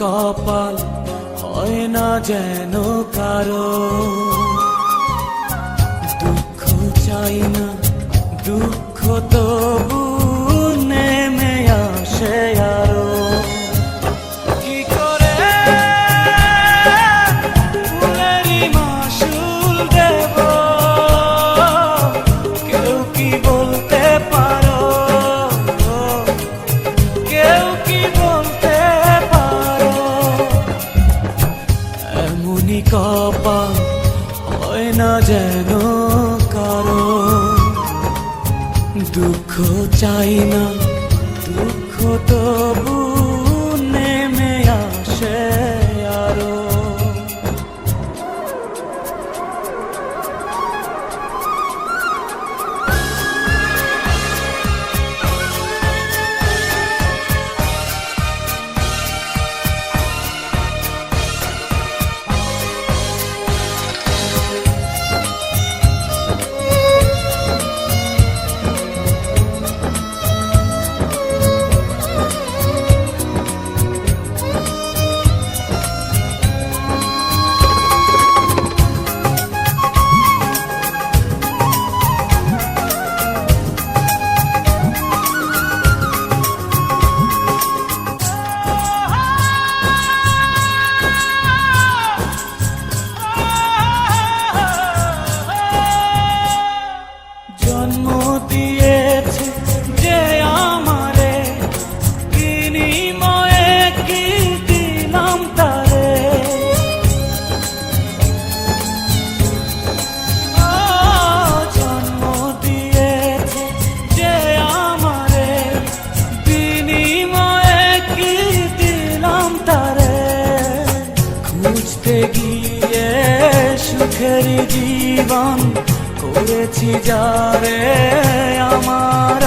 কপাল হয় না যেন কারও। দুঃখ চাই না দুঃখ তবু এমনই কপাল হয় না যেন কারও। দুঃখ চাই না দুঃখ তবু জীবন করেছি যারে আমার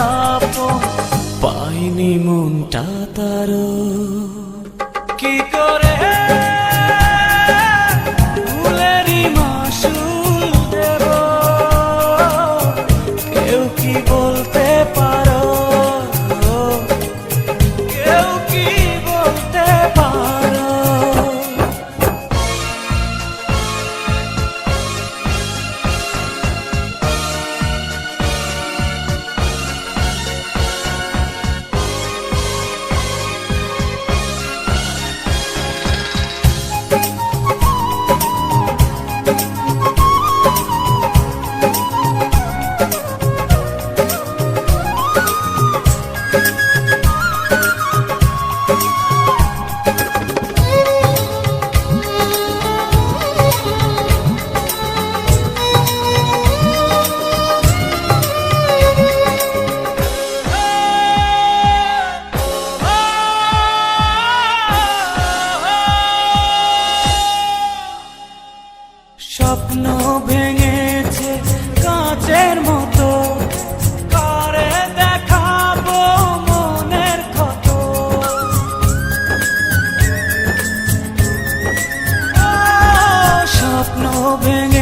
পাইনি মনটা তার কি করে স্বপ্ন ভেঙেছে কাঁচের মতো। করে মনের স্বপ্ন ভেঙেছে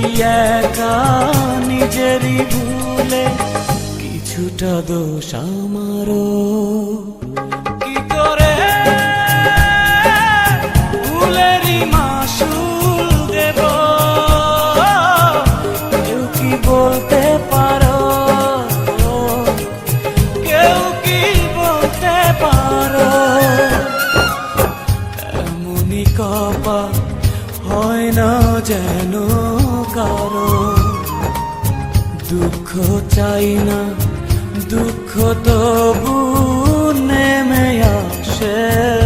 জ্বলছি একা নিজেরই ভুলে কিছুটা দোষ আমারও। কি করে? ভুলেরই মাসুল দুঃখ চাই না দুঃখ তবু নেমে আসে।